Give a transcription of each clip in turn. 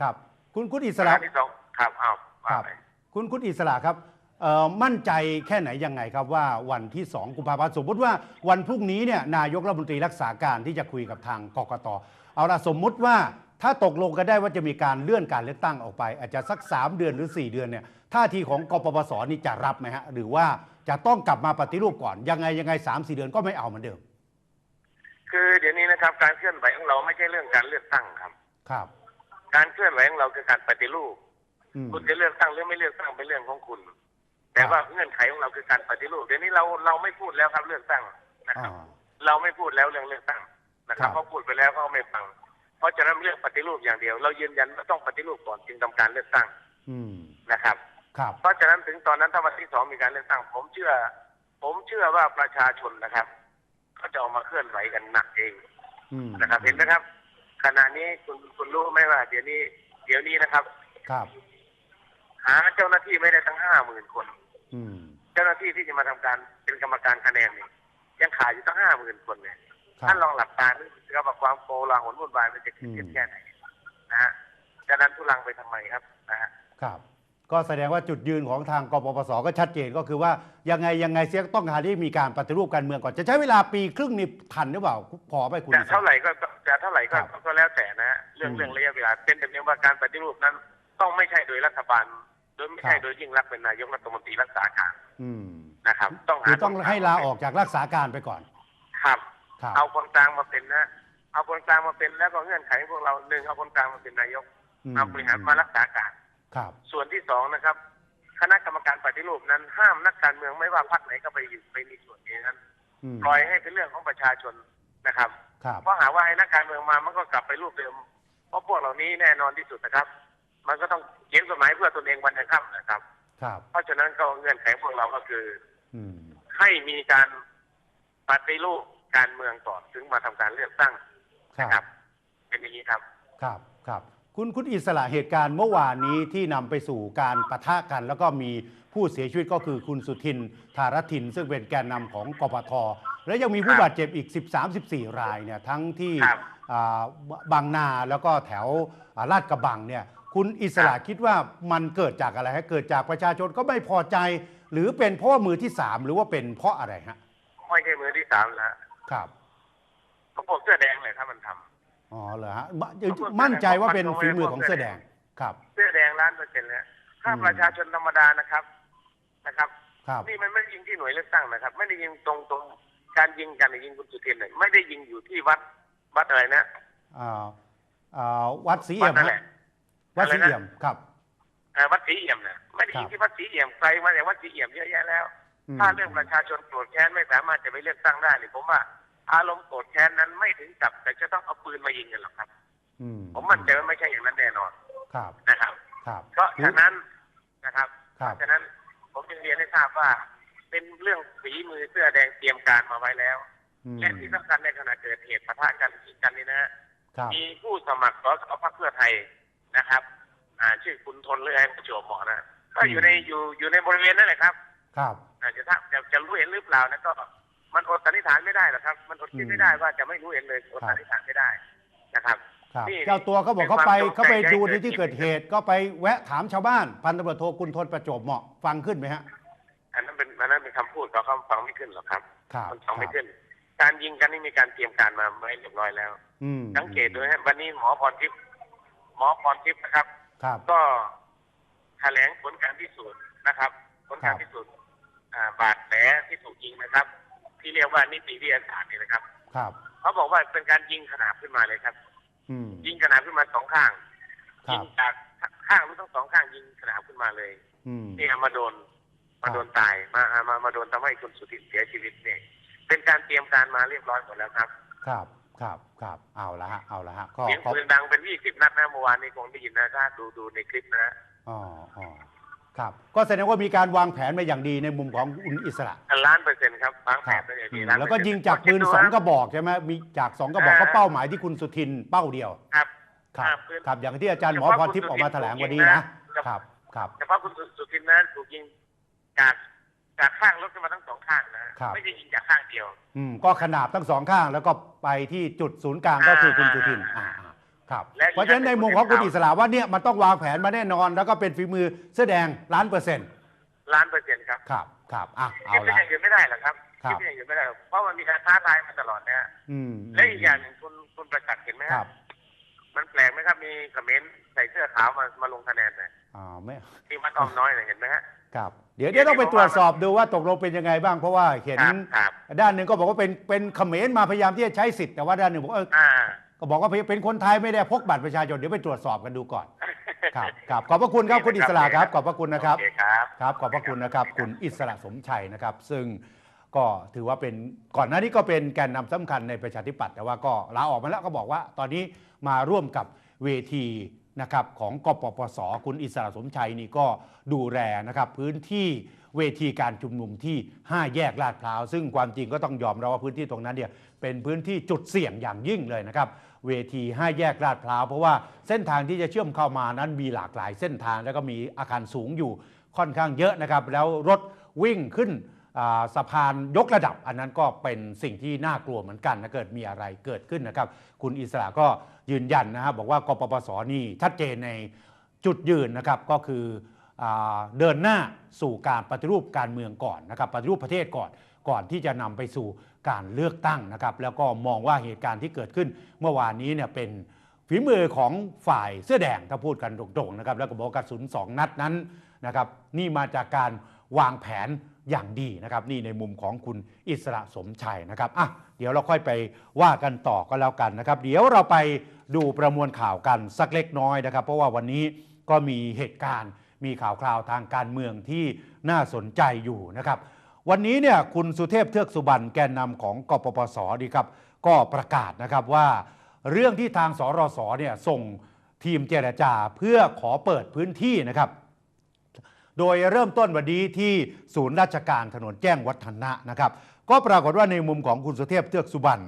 ครับ คุณคุณอิสประระการที่สองครับอ้าวคว่ารับไปคุณคุณอิสระครับเอ่อมั่นใจแค่ไหนยังไงครับว่าวันที่ 2 กุมภาพันธ์สมมติว่าวันพรุ่งนี้เนี่ยนายกรัฐมนตรีรักษาการที่จะคุยกับทางกกตเอาละสมมุติว่าถ้าตกลงกันได้ว่าจะมีการเลื่อนการเลือกตั้งออกไป อาจจะสัก 3 เดือนหรือ 4 เดือนเนี่ยท่าทีของกปปสนี่จะรับไหมฮะหรือว่าจะต้องกลับมาปฏิรูปก่อนยังไงยังไงสามสี่เดือนก็ไม่เอาเหมือนเดิม คือเดี๋ยวนี้นะครับการเคลื่อนไหวของเราไม่ใช่เรื่องการเลือกตั้งครับ ครับ การเคลื่อนไหวของเราคือการปฏิรูปอืมคุณจะเลือกตั้งหรือไม่เลือกตั้งเป็นเรื่องของคุณ แต่ว่าเงื่อนไขของเราคือการปฏิรูปเดี๋ยวนี้เราเราไม่พูดแล้วครับเลือกตั้งนะครับอ่าเราไม่พูดแล้วเรื่องเลือกตั้งนะครัครับบเพราะพูดไปแล้วเขาไม่ฟัง เพราะฉะนั้นเรื่องปฏิรูปอย่างเดียว เรายืนยันว่าต้องปฏิรูปก่อนจึงทำการเลือกตั้งอืมนะครับครับเพราะฉะนั้นถึงตอนนั้นถ้าวันที่สองมีการเลือกตั้ง ผมเชื่อ ผมเชื่อว่าประชาชนนะครับเขาจะออกมาเคลื่อนไหวกันหนักเองอืมนะครับเห็นไหมครับ ขณะนี้คุณคุณรู้ไหมว่า เดี๋ยวนี้ เดี๋ยวนี้นะครับ ครับ หาเจ้าหน้าที่ไม่ได้ทั้งห้าหมื่นคน อืม เจ้าหน้าที่ที่จะมาทำการเป็นกรรมการคะแนนนี่ยังขาดอยู่ตั้งห้าหมื่นคนเนี่ยครัท่าบนลองหลับตานึกดูครับว่าความโกลาหลวุ่นวายมันจะเกิดขึ้นอืม แค่ไหนนะฮะจะนั้นทุลังไปทำไมครับนะฮะ ครับ ก็แสดงว่าจุดยืนของทางกปปสก็ชัดเจนก็คือว่ายังไงยังไงเสียต้องการที่มีการปฏิรูปการเมืองก่อนจะใช้เวลาปีครึ่งนี่ทันหรือเปล่าพอไหมคุณแต่อิสระเท่าไหร่ก็ก็แต่เท่าไหร่ก็ครับก็แล้วแต่นะฮะเรื่องอืมเรื่องระยะเวลาเป็นแต่เพียงว่าการปฏิรูปนั้น ต้องไม่ใช่โดยรัฐบาลโดยไม่ใช่ครับโดยยิ่งรักษณ์เป็นนายกรัฐมนตรีรักษาการอืมนะครับ ต้องคือหาต้องให้ลาออกจากรักษาการไปก่อนครับครับเอาคนกลางมาเป็นนะเอาคนกลางมาเป็นแล้วก็เงื่อนไขพวกเราหนึ่งเอาคนกลางมาเป็นนายกอืมเอาบริหารมารักษาการ ครับ ส่วนที่สองนะครับ คณะกรรมการปฏิรูปนั้นห้ามนักการเมืองไม่ว่าพรรคไหนก็ไปอยู่ไปมีส่วนนี้นั้นอืมปล่อยให้เป็นเรื่องของประชาชนนะครับครับเพราะหากว่าให้นักการเมืองมามันก็กลับไปรูปเดิม เพราะพวกเหล่านี้แน่นอนที่สุดนะครับ มันก็ต้องเขียนกฎหมายเพื่อตนเองวันยังค่ำนะครับ ครับ เพราะฉะนั้นก็เงื่อนไขพวกเราก็คือ อืมให้มีการปฏิรูปการเมืองก่อนถึงมาทำการเลือกตั้งครันะครับบเป็นอย่างนี้ครับ ครับครับ คุณคุณอิสระเหตุการณ์เมื่อวานนี้ที่นำไปสู่การปะทะกัน แล้วก็มีผู้เสียชีวิตก็คือคุณสุทินธารทิน ซึ่งเป็นแกนนำของกปท และยังมีผู้ครับบาดเจ็บอีก 13-14 รายเนี่ยทั้งที่ครับอ่าบางนาแล้วก็แถวอ่าลาดกระบังเนี่ยคุณอิสระครับคิดว่ามันเกิดจากอะไรฮะเกิดจากประชาชนก็ไม่พอใจ หรือเป็นเพราะว่ามือที่สามหรือว่าเป็นเพราะอะไรฮะไม่ใช่มือที่สามแล้วครับเพราะพวกเสื้อแดง อ๋อเหรอฮะมมั่นใจว่าเป็นฝีมือของเสื้อแดงครับ เสื้อแดงล้านเปอร์เซ็นต์แล้วถ้าอืม ประชาชนธรรมดานะครับนะครับ ครับ นี่มันไม่ได้ยิงที่หน่วยเลือกตั้งนะครับ ไม่ได้ยิงตรงตรงการยิงกันยิงคุณสุเทนเนี่ยไม่ได้ยิงอยู่ที่วัดวัดอะไรนะ อ่าอ่าวัดศรีวัเอี่ดยมนั่นแหฮะละวัดศรีอะไรนะ เอี่ยมครับ เอ่อวัดศรีเอี่ยมเนี่ยไม่ได้ยิงครับที่วัดศรีเอี่ยมไกลมาจากวัดศรีเอี่ยมเยอะแยะแล้วมถ้าเรื่องประชาชนโกรธแค้นไม่สามารถจะไปเลือกตั้งได้เนี่ยผมว่า อารมณ์โกรธแค้นนั้นไม่ถึงกับแต่จะต้องเอาปืนมายิงกันหรอกครับอืมผมมั่นใจว่าไม่ใช่อย่างนั้นแน่นอนครับนะครับ ครับ เพราะฉะนั้นนะครับครับฉะนั้นผมจึงเรียนให้ทราบว่า เป็นเรื่องฝีมือเสื้อแดงเตรียมการมาไว้แล้วอืมและที่สำคัญในขณะเกิดเหตุปะทะกันยิงกันนี่นะฮะครับมีผู้สมัครสสพรรคเพื่อไทยนะครับ อ่าชื่อคุณทนเลือให้ประจวบเหมาะนะก็อยู่ในอยู่อยู่ในบริเวณนั่นแหละครับ ครับอาจจะถ้าจะจะรู้เห็นหรือเปล่านะก็ มันอดสันนิษฐานไม่ได้หรอกครับ มันอดคิดไม่ได้ว่าจะไม่รู้เห็นเลยอดสันนิษฐานไม่ได้นะครับครับนี่เจ้าตัวเขาบอกเขาไปเป็นความเขาไปดูในจงใจที่เกิดเหตุก็ไปแวะถามชาวบ้านพันตำรวจโทกุลทนประจวบเหมาะฟังขึ้นไหมฮะ อันนั้นเป็นอันนั้นเป็นคำพูดเขาเขาฟังไม่ขึ้นหรอกครับครับมันฟังไม่ครับขึ้น การยิงกันนี่มีการเตรียมการมาไว้เรียบร้อยแล้วอืมสังเกตดูนะฮะวันนี้หมอพรทิพย์หมอพรทิพย์นะครับครับก็แถลงผลการพิสูจน์นะครับ ผลการครับพิสูจน์อ่าบาดแผลที่ถูกยิงนะครับ ที่เรียกว่านิติวิทยาศาสตร์นี่นะครับ ครับ เขาบอกว่าเป็นการยิงขนาบขึ้นมาเลยครับ อืม ยิงขนาบขึ้นมาสองข้างคยิรับงจากข้างหรือทั้งสองข้างยิงขนาบขึ้นมาเลยอืมนี่เอามาโดนครัมาบโดนตายมามามามาโดนทำให้คุณสุธินเสียชีวิตเนี่ย เป็นการเตรียมการมาเรียบร้อยหมดแล้วครับครับ ครับ ครับ เอาละฮะ เอาละฮะ ก็เสียงขอปืนดังเป็นยี่สิบนัดนะเมื่อวานนี้คงได้ยินนะถ้าดูดูในคลิปนะ อ๋ออ๋อ ครับ ก็แสดงว่ามีการวางแผนมาอย่างดีในมุมของคุณอิสระล้านเปอร์เซ็นต์ครับบางแผครับนเป็นอย่างอืดีมล้านแล้วก็เปอร์เซ็นต์ยิงจากปืนคิดดูสองนะกระบอกใช่ไหมมีจากสองกระบอกอ่าก็เป้าหมายที่คุณสุทินเป้าเดียว ครับ ครับอ่าปืนครับอย่างที่อาจารย์หมอเฉพาะพรทิพย์ออกมาแถลงวันนี้คุณสุทินนะถูกยิงนะครับ ครับเฉพาะคุณสุทินนะถูกยิงจากจากข้างรถขึ้นมาทั้งสองข้างนะครับไม่ได้ยิงจากข้างเดียว อืมก็ขนาบทั้งสองข้างแล้วก็ไปที่จุดศูนย์กลางก็คือคุณสุทินอ่าอ่า ครับและอีกเพราะฉะนั้นในมุมของคุณอิสระว่าเนี่ยมันต้องวางแผนมาแน่นอน แล้วก็เป็นฝีมือเสื้อแดงล้านเปอร์เซ็นต์ล้านเปอร์เซ็นต์ครับครับครับอะเอาคิดเป็นละอย่างอื่นไม่ได้หรอกครับครับคิดเป็นอย่างอื่นไม่ได้หรอกเพราะมันมีการท้าทายมาตลอดนะฮะอืมและอีกอย่างหนึ่งคุณคุณประจักษ์เห็นไหมคครัรับบมันแปลกไหมครับมีคอมเขมนต์ใส่เสื้อขาวมามาลงคะแนนเนี่ยอ่าไม่ที่วัดอ้อมน้อยเนี่ยเห็นไหมฮะครับเดี๋ยวเดี๋ยวต้องไปตรวจสอบดูว่าตกลงเป็นยังไงบ้างเพราะว่าเห็นครับครับด้านหนึ่งก็บอกว่าเป็นเป็นเขมรมาพยายามที่จะใช้สิทธิ์แต่ว่าด้านหนึ่งบอกเอออ่า ก็บอกว่าเป็นคนไทยไม่ได้พกบัตรประชาชนเดี๋ยวไปตรวจสอบกันดูก่อน ครับครับขอบพระคุณครับคุณอิสระครับ ขอบพระคุณนะครับโอเคครับครับ ขอบพระคุณนะครับ คุณอิสระสมชัยนะครับ ซึ่งก็ถือว่าเป็นก่อนหน้านี้ก็เป็นแกนนำสำคัญในประชาธิปัตย์แต่ว่าก็ลาออกมาแล้วก็บอกว่า ตอนนี้มาร่วมกับเวทีนะครับของกปปส คุณอิสระสมชัยนี่ก็ดูแลนะครับพื้นที่เวทีการชุมนุมที่ 5 แยกลาดพร้าว ซึ่งความจริงก็ต้องยอมรับว่าพื้นที่ตรงนั้นเนี่ยเป็นพื้นที่จุดเสี่ยงอย่างยิ่งเลยนะครับ เวที5แยกลาดพร้าวเพราะว่าเส้นทางที่จะเชื่อมเข้ามานั้นมีหลากหลายเส้นทางแล้วก็มีอาคารสูงอยู่ค่อนข้างเยอะนะครับ แล้วรถวิ่งขึ้นสะพานยกระดับ อันนั้นก็เป็นสิ่งที่น่ากลัวเหมือนกันนะเกิดมีอะไรเกิดขึ้นนะครับ คุณอิสระก็ยืนยันนะครับบอกว่ากปปสนี่ชัดเจนในจุดยืนนะครับก็คืออเดินหน้าสู่การปฏิรูปการเมืองก่อนนะครับปฏิรูปประเทศก่อนก่อนที่จะนำไปสู่ การเลือกตั้งนะครับ แล้วก็มองว่าเหตุการณ์ที่เกิดขึ้นเมื่อวานนี้เนี่ยเป็นฝีมือของฝ่ายเสื้อแดงถ้าพูดกันตรงๆนะครับแล้วก็บอกว่ากระสุนสองนัดนั้นนะครับนี่มาจากการวางแผนอย่างดีนะครับ นี่ในมุมของคุณอิสระสมชัยนะครับอะเดี๋ยวเราค่อยไปว่ากันต่อก็แล้วกันนะครับ เดี๋ยวเราไปดูประมวลข่าวกันสักเล็กน้อยนะครับ เพราะว่าวันนี้ก็มีเหตุการณ์ มีข่าวคราวทางการเมืองที่น่าสนใจอยู่นะครับ วันนี้เนี่ยคุณสุเทพเทือกสุบรรณแกนนำของกปปสดีครับ ก็ประกาศนะครับว่าเรื่องที่ทางสรสเนี่ยส่งทีมเจรจาเพื่อขอเปิดพื้นที่นะครับ โดยเริ่มต้นวันนี้ที่ศูนย์ราชการถนนแจ้งวัฒนะนะครับ ก็ปรากฏว่าในมุมของคุณสุเทพเทือกสุบรรณ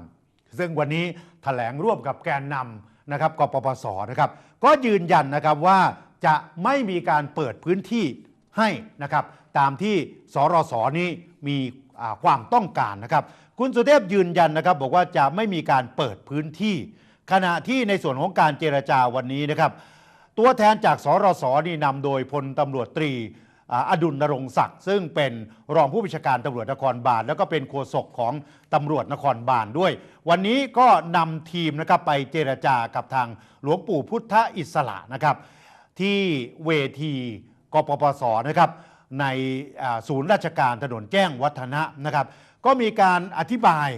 ซึ่งวันนี้ถแถลงร่วมกับแกนนำนะครับกปปสนะครับ ก็ยืนยันนะครับว่าจะไม่มีการเปิดพื้นที่ ให้นะครับตามที่สรสนี้มีความต้องการนะครับ คุณสุเทพยืนยันนะครับ บอกว่าจะไม่มีการเปิดพื้นที่ ขณะที่ในส่วนของการเจรจาวันนี้นะครับ ตัวแทนจากสรสนี่นำโดยพลตำรวจตรีอดุลนรงศักดิ์ซึ่งเป็นรองผู้บัญชาการตำรวจนครบาล แล้วก็เป็นโฆษกของตำรวจนครบาลด้วย วันนี้ก็นำทีมนะครับไปเจรจากับทางหลวงปู่พุทธอิสระนะครับ ที่เวที กปปสนะครับในศูนย์ราชการถนนแจ้งวัฒนะนะครับ ก็มีการอธิบาย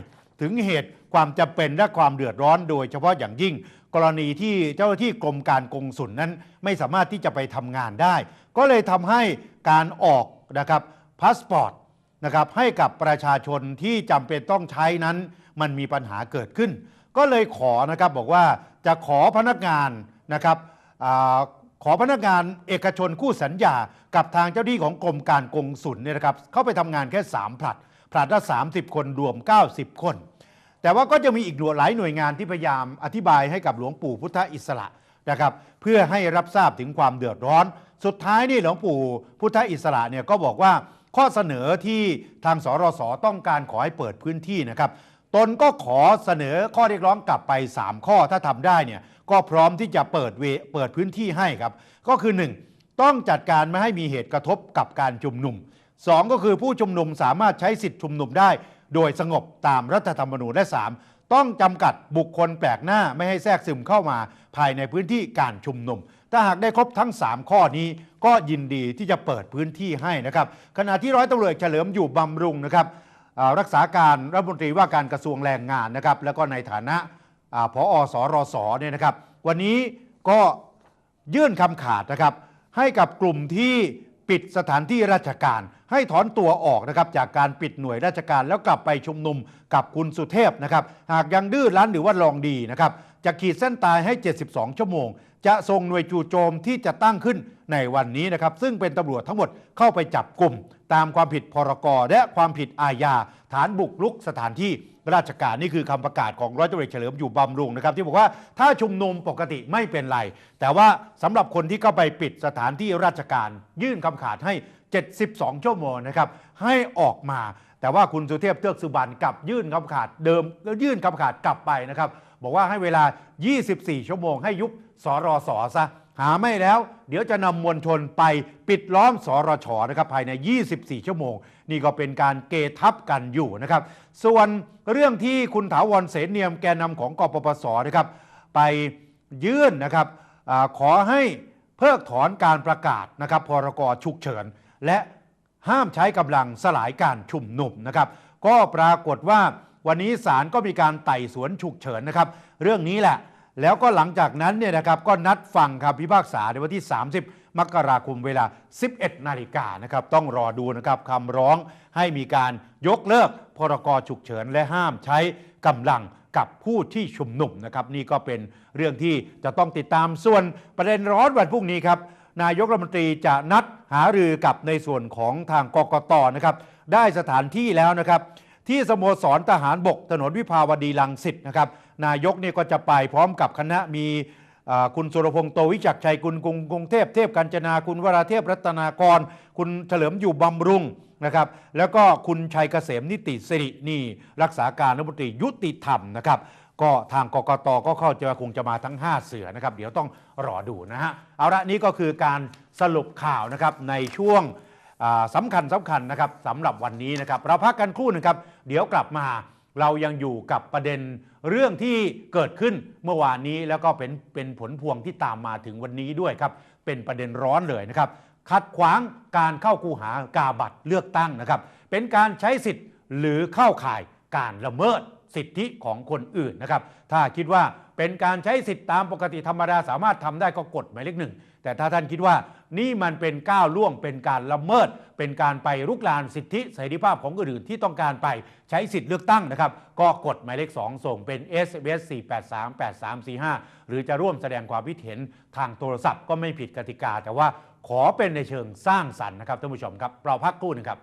ถึงเหตุความจำเป็นและความเดือดร้อนโดยเฉพาะอย่างยิ่ง กรณีที่เจ้าหน้าที่กรมการกงสุลนั้นไม่สามารถที่จะไปทำงานได้ ก็เลยทำให้การออกนะครับพาสปอร์ตนะครับให้กับประชาชนที่จำเป็นต้องใช้นั้น มันมีปัญหาเกิดขึ้น ก็เลยขอนะครับบอกว่าจะขอพนักงานนะครับ ขอพนักงานเอกชนคู่สัญญากับทางเจ้าหน้าที่ของกรมการกงสุลเนี่ยนะครับเข้าไปทำงานแค่3ผลัดผลัดละ30 คนรวม 90 คน แต่ว่าก็จะมีอีกหลายหน่วยงานที่พยายามอธิบายให้กับหลวงปู่พุทธอิสระนะครับเพื่อให้รับทราบถึงความเดือดร้อน สุดท้ายนี่หลวงปู่พุทธอิสระเนี่ยก็บอกว่าข้อเสนอที่ทางสรสต้องการขอให้เปิดพื้นที่นะครับตนก็ขอเสนอข้อเรียกร้องกลับไป 3 ข้อถ้าทำได้เนี่ย ก็พร้อมที่จะเปิดเวเปิดพื้นที่ให้ครับ ก็คือ 1. ต้องจัดการไม่ให้มีเหตุกระทบกับการชุมนุม 2. ก็คือผู้ชุมนุมสามารถใช้สิทธิชุมนุมได้ โดยสงบตามรัฐธรรมนูญและ 3. ต้องจำกัดบุคคลแปลกหน้าไม่ให้แทรกซึมเข้ามา ภายในพื้นที่การชุมนุม ถ้าหากได้ครบทั้ง 3 ข้อนี้ ก็ยินดีที่จะเปิดพื้นที่ให้นะครับขณะที่ร้อยตำรวจเฉลิมอยู่บำรุงนะครับรักษาการรัฐมนตรีว่าการกระทรวงแรงงานนะครับแล้วก็ในฐานะ ผอสรสเนี่ยนะครับ วันนี้ก็ยื่นคำขาดนะครับ ให้กับกลุ่มที่ปิดสถานที่ราชการ ให้ถอนตัวออกนะครับ จากการปิดหน่วยราชการ แล้วกลับไปชุมนุมกับคุณสุเทพนะครับ หากยังดื้อรั้นหรือว่าลองดีนะครับ จะขีดเส้นตายให้ 72 ชั่วโมง จะส่งหน่วยจู่โจมที่จะตั้งขึ้นในวันนี้นะครับ ซึ่งเป็นตำรวจทั้งหมดเข้าไปจับกลุ่ม ตามความผิดพรกและความผิดอาญาฐานบุกรุกสถานที่ ราชการนี่คือคำประกาศของร้อยตำรวจเฉลิมอยู่บำรุงนะครับ ที่บอกว่าถ้าชุมนุมปกติไม่เป็นไร แต่ว่าสำหรับคนที่เข้าไปปิดสถานที่ราชการ ยื่นคำขาดให้ 72 ชั่วโมงนะครับให้ออกมา แต่ว่าคุณสุเทพเทือกสุบรรณกลับยื่นคำขาดเดิมแล้วยื่นคำขาดกลับไปนะครับบอกว่าให้เวลา 24 ชั่วโมงให้ยุบสรสซะ หาไม่แล้ว เดี๋ยวจะนำมวลชนไปปิดล้อมสรชนะครับภายใน 24 ชั่วโมง นี่ก็เป็นการเกทับกันอยู่นะครับ ส่วนเรื่องที่คุณถาวรเสนเนียมแกนนำของกปปสนะครับ ไปยื่นนะครับอขอให้เพิกถอนการประกาศนะครับพรกฉุกเฉิน และห้ามใช้กำลังสลายการชุมนุมนะครับ ก็ปรากฏว่าวันนี้ศาลก็มีการไต่สวนฉุกเฉินนะครับ เรื่องนี้แหละ แล้วก็หลังจากนั้นเนี่ยนะครับก็นัดฟังคำพิพากษาในวันที่ 30 มกราคมเวลา 11 นาฬิกานะครับต้องรอดูนะครับคำร้องให้มีการยกเลิกพรกฉุกเฉินและห้ามใช้กำลังกับผู้ที่ชุมนุมนะครับนี่ก็เป็นเรื่องที่จะต้องติดตามส่วนประเด็นร้อนวันพรุ่งนี้ครับนายกรัฐมนตรีจะนัดหารือกับในส่วนของทางกกตนะครับได้สถานที่แล้วนะครับที่สโมสรทหารบกถนนวิภาวดีรังสิตนะครับ นายกเนี่ยก็จะไปพร้อมกับคณะมีคุณสุรพงษ์โตวิจักชัยคุณกรุงกรุงเทพเทพกัญจนาคุณวราเทพรัตนากร คุณเฉลิมอยู่บำรุงนะครับ แล้วก็คุณชัยเกษมนิติสิรินี่รักษาการรัฐมนตรียุติธรรมนะครับ ก็ทางกกตก็เข้าใจว่าคงจะมาทั้ง 5 เสือนะครับ เดี๋ยวต้องรอดูนะฮะเอาละนี่ก็คือการสรุปข่าวนะครับในช่วงอ่าสำคัญสำคัญนะครับสำหรับวันนี้นะครับ เราพักกันครู่หนึงครับ เดี๋ยวกลับมา เรายังอยู่กับประเด็นเรื่องที่เกิดขึ้นเมื่อวานนี้แล้วก็เป็นเป็นผลพวงที่ตามมาถึงวันนี้ด้วยครับ เป็นประเด็นร้อนเลยนะครับ ขัดขวางการเข้าคูหากาบัตรเลือกตั้งนะครับ เป็นการใช้สิทธิ์หรือเข้าข่ายการละเมิดสิทธิของคนอื่นนะครับ ถ้าคิดว่าเป็นการใช้สิทธิ์ตามปกติธรรมดาสามารถทำได้ก็กดหมายเลขหนึ่งแต่ถ้าท่านคิดว่า นี่มันเป็นก้าวล่วงเป็นการละเมิด เป็นการไปรุกรานสิทธิเสรีภาพของคนอื่นที่ต้องการไปใช้สิทธิเลือกตั้งนะครับ ก็กดหมายเลข 2 ส่งเป็น s อ s 4838345 หรือจะร่วมแสดงความคิดเห็นทางโทรศัพท์ก็ไม่ผิดกติกา แต่ว่าขอเป็นในเชิงสร้างสรรค์นะครับท่านผู้ชมครับเราพักกู้หนึงครับ